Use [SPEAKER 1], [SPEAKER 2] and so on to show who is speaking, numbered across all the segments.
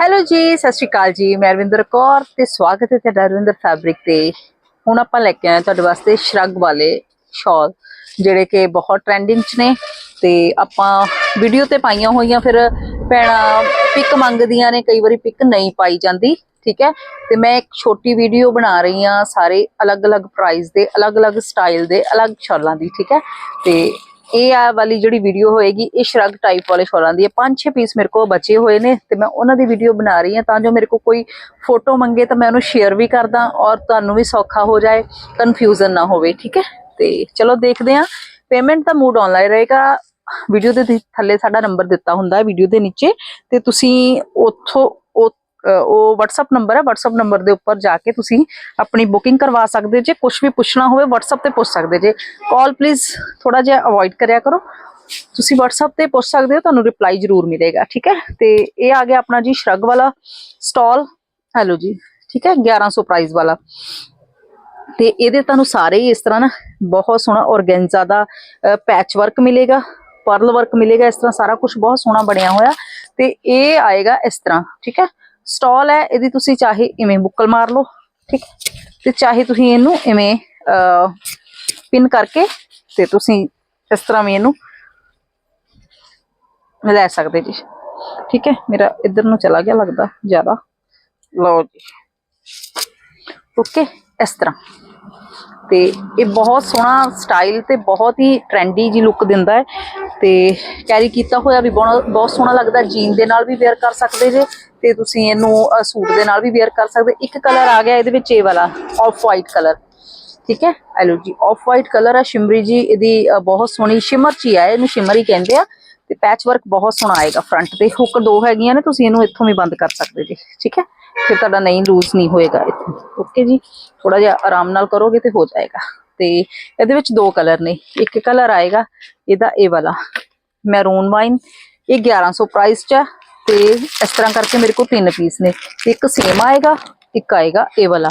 [SPEAKER 1] Hello ਜੀ, ਸਤਿ ਸ਼੍ਰੀ ਅਕਾਲ ਜੀ। ਮੈਂ ਅਰਵਿੰਦਰ ਕੌਰ ਤੇ ਸਵਾਗਤ ਹੈ ਤੁਹਾਡਾ ਅਰਵਿੰਦਰ ਫੈਬਰਿਕ ਤੇ। ਹੁਣ ਆਪਾਂ ਲੈ ਕੇ ਆਏ ਤੁਹਾਡੇ ਵਾਸਤੇ ਸ਼ਰਗ ਵਾਲੇ ਸ਼ਾਲ ਜਿਹੜੇ ਕਿ ਬਹੁਤ ਟ੍ਰੈਂਡਿੰਗ 'ਚ ਨੇ ਤੇ ਆਪਾਂ ਵੀਡੀਓ ਤੇ ਪਾਈਆਂ ਹੋਈਆਂ ਫਿਰ ਭੈਣਾਂ ਪਿਕ ਮੰਗਦੀਆਂ ਨੇ, ਕਈ ਵਾਰੀ ਪਿਕ ਨਹੀਂ ਪਾਈ ਜਾਂਦੀ, ਠੀਕ ਹੈ? ਤੇ ਮੈਂ ਇੱਕ ਛੋਟੀ ਵੀਡੀਓ ਬਣਾ ਰਹੀ ਹਾਂ ਸਾਰੇ ਅਲੱਗ-ਅਲੱਗ ਪ੍ਰਾਈਸ ਦੇ, ਅਲੱਗ-ਅਲੱਗ ਸਟਾਈਲ ਦੇ, ਅਲੱਗ ਸ਼ਾਲਾਂ ਦੀ, ਠੀਕ ਹੈ? ਤੇ ਇਹ ਆ ਵਾਲੀ ਜਿਹੜੀ ਵੀਡੀਓ ਹੋਏਗੀ, ਇਹ ਸ਼ਰਗ ਟਾਈਪ ਵਾਲੇ ਸ਼ਾਲਾਂ ਦੀ ਹੈ। ਪੰਜ ਛੇ ਪੀਸ ਮੇਰੇ ਕੋਲ ਬਚੇ ਹੋਏ ਨੇ ਤੇ ਮੈਂ ਉਹਨਾਂ ਦੀ ਵੀਡੀਓ ਬਣਾ ਰਹੀ ਹਾਂ ਤਾਂ ਜੋ ਮੇਰੇ ਕੋਲ ਕੋਈ ਫੋਟੋ ਮੰਗੇ ਤਾਂ ਮੈਂ ਉਹਨੂੰ ਸ਼ੇਅਰ ਵੀ ਕਰਦਾ ਔਰ ਤੁਹਾਨੂੰ ਵੀ ਸੌਖਾ ਹੋ ਜਾਏ ਕਨਫਿਊਜ਼ਨ ਨਾ ਹੋਵੇ, ਠੀਕ ਹੈ? ਤੇ ਚਲੋ ਦੇਖਦੇ ਹਾਂ। ਪੇਮੈਂਟ ਦਾ ਮੂਡ ਆਨਲਾਈਨ ਰਹੇਗਾ। ਵੀਡੀਓ ਦੇ ਥੱਲੇ ਸਾਡਾ ਨੰਬਰ ਦਿੱਤਾ ਹੁੰਦਾ ਹੈ ਵੀਡੀਓ ਦੇ ਨੀਚੇ। ਤੇ ਤੁਸੀਂ ਉੱਥੋਂ ਉਹ ਅ, WhatsApp ਨੰਬਰ ਹੈ WhatsApp ਨੰਬਰ ਦੇ ਉੱਪਰ ਜਾ ਕੇ ਤੁਸੀਂ ਆਪਣੀ ਬੁਕਿੰਗ ਕਰਵਾ ਸਕਦੇ ਜੇ ਕੁਝ ਵੀ ਪੁੱਛਣਾ ਹੋਵੇ WhatsApp ਤੇ ਪੁੱਛ ਸਕਦੇ ਜੇ ਕਾਲ ਪਲੀਜ਼ ਥੋੜਾ ਜਿਹਾ ਅਵੋਇਡ ਕਰਿਆ ਕਰੋ। ਤੁਸੀਂ WhatsApp ਤੇ ਪੁੱਛ ਸਕਦੇ ਹੋ ਤੁਹਾਨੂੰ ਰਿਪਲਾਈ ਜ਼ਰੂਰ ਮਿਲੇਗਾ ਠੀਕ ਹੈ? ਤੇ ਇਹ ਆ ਗਿਆ ਆਪਣਾ ਜੀ ਸ਼ਰਗ ਵਾਲਾ ਸਟਾਲ ਹੈਲੋ ਜੀ ਠੀਕ ਹੈ? 1100 ਪ੍ਰਾਈਸ ਵਾਲਾ। ਤੇ ਇਹਦੇ ਤੁਹਾਨੂੰ ਸਾਰੇ ਹੀ ਇਸ ਤਰ੍ਹਾਂ ਨਾ ਬਹੁਤ ਸੋਹਣਾ ਔਰਗੈਂਜ਼ਾ ਦਾ ਪੈਚ ਵਰਕ ਮਿਲੇਗਾ ਪਰਲ ਵਰਕ ਮਿਲੇਗਾ ਇਸ ਤਰ੍ਹਾਂ ਸਾਰਾ ਕੁਝ ਬਹੁਤ ਸੋਹਣਾ ਬਣਿਆ ਹੋਇਆ। ਤੇ ਇਹ ਆਏਗਾ ਇਸ ਤਰ੍ਹਾਂ ਠੀਕ ਹੈ? ਸਟਾਲ ਹੈ, ਇਹਦੀ ਤੁਸੀਂ ਚਾਹੇ ਇਵੇਂ ਬੁੱਕਲ ਮਾਰ ਲਓ, ਠੀਕ? ਤੇ ਚਾਹੇ ਤੁਸੀਂ ਇਹਨੂੰ ਇਵੇਂ ਪਿਨ ਕਰਕੇ ਤੇ ਤੁਸੀਂ ਇਸ ਤਰ੍ਹਾਂ ਵੀ ਇਹਨੂੰ ਲੈ ਸਕਦੇ ਜੀ। ਠੀਕ ਹੈ? ਮੇਰਾ ਇੱਧਰ ਨੂੰ ਚਲਾ ਗਿਆ, ਲੱਗਦਾ ਜ਼ਿਆਦਾ। ਲਓ ਜੀ। ਓਕੇ, ਇਸ ਤਰ੍ਹਾਂ। ਤੇ ਇਹ ਬਹੁਤ ਸੋਹਣਾ ਸਟਾਈਲ ਤੇ ਬਹੁਤ ਹੀ ਟ੍ਰੈਂਡੀ ਜੀ ਲੁੱਕ ਦਿੰਦਾ ਹੈ। ਤੇ ਕੈਰੀ ਕੀਤਾ ਹੋਇਆ ਵੀ ਬਹੁਤ ਬਹੁਤ ਸੋਹਣਾ ਲੱਗਦਾ ਜੀਨ ਦੇ ਨਾਲ ਵੀ ਵੇਅਰ ਕਰ ਸਕਦੇ ਜੇ ਤੇ ਤੁਸੀਂ ਇਹਨੂੰ ਸੂਟ ਦੇ ਨਾਲ ਵੀ ਵੇਅਰ ਕਰ ਸਕਦੇ। ਇੱਕ ਕਲਰ ਆ ਗਿਆ ਇਹਦੇ ਵਿੱਚ ਇਹ ਵਾਲਾ ਆਫ ਵਾਈਟ ਕਲਰ ਠੀਕ ਹੈ? ਐਲੋ ਜੀ ਆਫ ਵਾਈਟ ਕਲਰ ਆ, ਸ਼ਿਮਰੀ ਜੀ ਇਹਦੀ ਬਹੁਤ ਸੋਹਣੀ ਸ਼ਿਮਰ ਚ ਹੀ ਆ, ਇਹਨੂੰ ਸ਼ਿਮਰ ਹੀ ਕਹਿੰਦੇ ਆ। ਤੇ ਪੈਚ ਵਰਕ ਬਹੁਤ ਸੋਹਣਾ ਆਏਗਾ ਫਰੰਟ ਤੇ। ਹੁੱਕ ਦੋ ਹੈਗੀਆਂ ਨੇ, ਤੁਸੀਂ ਇਹਨੂੰ ਇੱਥੋਂ ਵੀ ਬੰਦ ਕਰ ਸਕਦੇ ਜੀ। ਠੀਕ ਹੈ? ਫਿਰ ਤੁਹਾਡਾ ਨਹੀਂ ਲੂਜ਼ ਨਹੀਂ ਹੋਏਗਾ ਇੱਥੋਂ। ਓਕੇ ਜੀ? ਥੋੜਾ ਜਿਹਾ ਆਰਾਮ ਨਾਲ ਕਰੋਗੇ ਤੇ ਹੋ ਜਾਏਗਾ। ਤੇ ਇਹਦੇ ਵਿੱਚ ਦੋ ਕਲਰ ਨੇ। ਇੱਕ ਕਲਰ ਆਏਗਾ, ਇਹਦਾ ਇਹ ਵਾਲਾ। ਮੈਰੂਨ ਵਾਈਨ ਇਹ 1100 ਪ੍ਰਾਈਸ ਚ ਹੈ ਤੇ ਇਸ ਤਰ੍ਹਾਂ ਕਰਕੇ ਮੇਰੇ ਕੋਲ ਤਿੰਨ ਪੀਸ ਨੇ। ਇੱਕ ਸੇਮ ਆਏਗਾ, ਇੱਕ ਆਏਗਾ ਇਹ ਵਾਲਾ।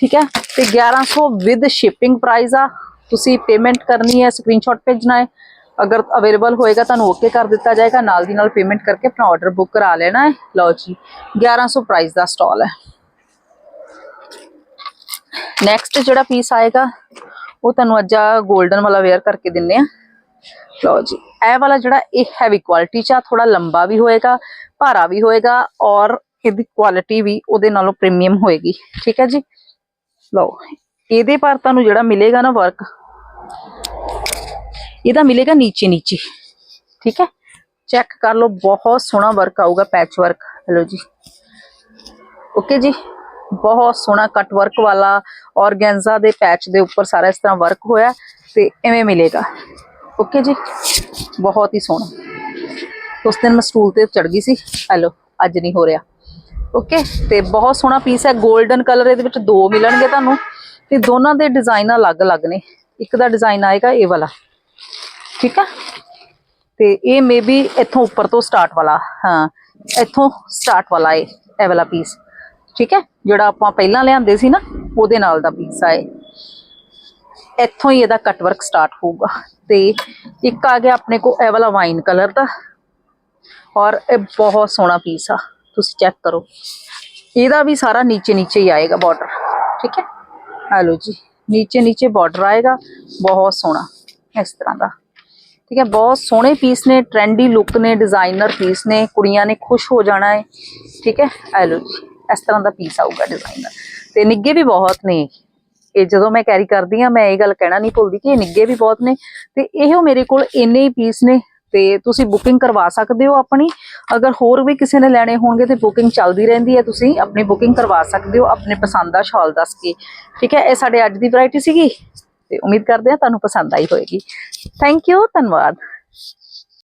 [SPEAKER 1] ਠੀਕ ਹੈ? ਤੇ 1100 ਵਿਦ ਸ਼ਿਪਿੰਗ ਪ੍ਰਾਈਸ ਆ। ਤੁਸੀਂ ਪੇਮੈਂਟ ਕਰਨੀ ਹੈ ਸਕਰੀਨਸ਼ਾਟ ਭੇਜਣਾ ਹੈ। ਅਗਰ ਅਵੇਲੇਬਲ ਹੋਏਗਾ ਤੁਹਾਨੂੰ ਓਕੇ ਕਰ ਦਿੱਤਾ ਜਾਏਗਾ। ਨਾਲ ਦੀ ਨਾਲ ਪੇਮੈਂਟ ਕਰਕੇ ਆਪਣਾ ਆਰਡਰ ਬੁੱਕ ਕਰਾ ਲੈਣਾ ਹੈ। ਲਓ ਜੀ 1100 ਪ੍ਰਾਈਸ ਦਾ ਸਟਾਲ ਹੈ। ਨੈਕਸਟ ਜਿਹੜਾ ਪੀਸ ਆਏਗਾ, ਉਹ ਤੁਹਾਨੂੰ ਅੱਜ ਆ 골ਡਨ ਵਾਲਾ ਵੇਅਰ ਕਰਕੇ ਦਿੰਨੇ ਆ। ਲਓ ਜੀ, ਇਹ ਵਾਲਾ ਜਿਹੜਾ ਇਹ ਹੈਵੀ ਕੁਆਲਿਟੀ ਚ ਆ ਥੋੜਾ ਲੰਬਾ ਵੀ ਹੋਏਗਾ, ਭਾਰਾ ਵੀ ਹੋਏਗਾ ਔਰ ਇਹਦੀ ਕੁਆਲਿਟੀ ਵੀ ਉਹਦੇ ਨਾਲੋਂ ਪ੍ਰੀਮੀਅਮ ਹੋਏਗੀ। ਠੀਕ ਹੈ ਜੀ? ਲਓ, ਇਹਦੇ ਪਰ ਤੁਹਾਨੂੰ ਜਿਹੜਾ ਮਿਲੇਗਾ ਨਾ ਵਰਕ ਇਹਦਾ ਮਿਲੇਗਾ ਨੀਚੇ ਨੀਚੇ। ਠੀਕ ਹੈ? ਚੈੱਕ ਕਰ ਲਓ, ਬਹੁਤ ਸੋਹਣਾ ਵਰਕ ਆਊਗਾ ਪੈਚ ਵਰਕ ਹਲੋ ਜੀ। ਓਕੇ ਜੀ? ਬਹੁਤ ਸੋਹਣਾ ਕੱਟ ਵਰਕ ਵਾਲਾ ਔਰਗੈਂਜ਼ਾ ਦੇ ਪੈਚ ਦੇ ਉੱਪਰ ਸਾਰਾ ਇਸ ਤਰ੍ਹਾਂ ਵਰਕ ਹੋਇਆ ਤੇ ਐਵੇਂ ਮਿਲੇਗਾ। ਓਕੇ ਜੀ? ਬਹੁਤ ਹੀ ਸੋਹਣਾ। ਉਸ ਦਿਨ ਮੈਂ ਸਟੂਲ ਤੇ ਚੜ ਗਈ ਸੀ। ਹੈਲੋ ਅੱਜ ਨਹੀਂ ਹੋ ਰਿਹਾ। ਓਕੇ ਤੇ ਬਹੁਤ ਸੋਹਣਾ ਪੀਸ ਹੈ। 골ਡਨ ਕਲਰ ਇਹਦੇ ਵਿੱਚ ਦੋ ਮਿਲਣਗੇ ਤੁਹਾਨੂੰ। ਤੇ ਦੋਨਾਂ ਦੇ ਡਿਜ਼ਾਈਨ ਅਲੱਗ-ਅਲੱਗ ਨੇ। ਇੱਕ ਦਾ ਡਿਜ਼ਾਈਨ ਆਏਗਾ, ਇਹ ਵਾਲਾ। ਠੀਕ ਆ? ਤੇ ਇਹ ਮੇਬੀ ਇੱਥੋਂ ਉੱਪਰ ਤੋਂ ਸਟਾਰਟ ਵਾਲਾ, ਹਾਂ, ਇੱਥੋਂ ਸਟਾਰਟ ਵਾਲਾ ਇਹ ਇਹ ਵਾਲਾ ਪੀਸ ਠੀਕ ਹੈ? ਜਿਹੜਾ ਆਪਾਂ ਪਹਿਲਾਂ ਲਿਆਂਦੇ ਸੀ ਨਾ, ਉਹਦੇ ਨਾਲ ਦਾ ਪੀਸ ਆ ਇਹ। ਇੱਥੋਂ ਹੀ ਇਹਦਾ ਕਟ ਵਰਕ ਸਟਾਰਟ ਹੋਊਗਾ। ਤੇ ਇੱਕ ਆ ਗਿਆ ਆਪਣੇ ਕੋ ਇਹ ਵਾਲਾ ਵਾਈਨ ਕਲਰ ਦਾ। ਔਰ ਇਹ ਬਹੁਤ ਸੋਹਣਾ ਪੀਸ ਆ, ਤੁਸੀਂ ਚੈੱਕ ਕਰੋ। ਇਹਦਾ ਵੀ ਸਾਰਾ ਨੀਚੇ ਨੀਚੇ ਹੀ ਆਏਗਾ ਬਾਰਡਰ ਠੀਕ ਹੈ? ਆ ਲਓ ਜੀ ਨੀਚੇ ਨੀਚੇ ਬਾਰਡਰ ਆਏਗਾ, ਬਹੁਤ ਸੋਹਣਾ। ਇਸ ਤਰ੍ਹਾਂ ਦਾ। ਠੀਕ ਹੈ, ਬਹੁਤ ਸੋਹਣੇ ਪੀਸ ਨੇ ਟ੍ਰੈਂਡੀ ਲੁੱਕ ਨੇ ਡਿਜ਼ਾਈਨਰ ਪੀਸ ਨੇ, ਕੁੜੀਆਂ ਨੇ ਖੁਸ਼ ਹੋ ਜਾਣਾ ਹੈ। ਠੀਕ ਹੈ ਆ ਲਓ ਜੀ, ਇਸ ਤਰ੍ਹਾਂ ਦਾ ਪੀਸ ਆਊਗਾ ਡਿਜ਼ਾਈਨਰ ਤੇ ਨਿੱਗੇ ਵੀ ਬਹੁਤ ਨੇ। ਇਹ ਜਦੋਂ ਮੈਂ ਕੈਰੀ ਕਰਦੀ ਆ ਮੈਂ ਇਹ ਗੱਲ ਕਹਿਣਾ ਨਹੀਂ ਭੁੱਲਦੀ ਕਿ ਇਹ ਨਿੱਗੇ ਵੀ ਬਹੁਤ ਨੇ। ਤੇ ਇਹੋ ਮੇਰੇ ਕੋਲ ਇੰਨੇ ਹੀ ਪੀਸ ਨੇ। ਤੇ ਤੁਸੀਂ ਬੁਕਿੰਗ ਕਰਵਾ ਸਕਦੇ ਹੋ ਆਪਣੀ। ਅਗਰ ਹੋਰ ਵੀ ਕਿਸੇ ਨੇ ਲੈਣੇ ਹੋਣਗੇ ਤੇ ਬੁਕਿੰਗ ਚੱਲਦੀ ਰਹਿੰਦੀ ਹੈ, ਤੁਸੀਂ ਆਪਣੀ ਬੁਕਿੰਗ ਕਰਵਾ ਸਕਦੇ ਹੋ, ਆਪਣੇ ਪਸੰਦ ਦਾ ਸ਼ਾਲ ਦੱਸ ਕੇ। ਠੀਕ ਹੈ, ਇਹ ਸਾਡੇ ਅੱਜ ਦੀ ਵੈਰਾਈਟੀ ਸੀਗੀ? ਤੇ ਉਮੀਦ ਕਰਦੇ ਹਾਂ ਤੁਹਾਨੂੰ ਪਸੰਦ ਆਈ ਹੋਵੇਗੀ। ਥੈਂਕ ਯੂ ਧੰਨਵਾਦ।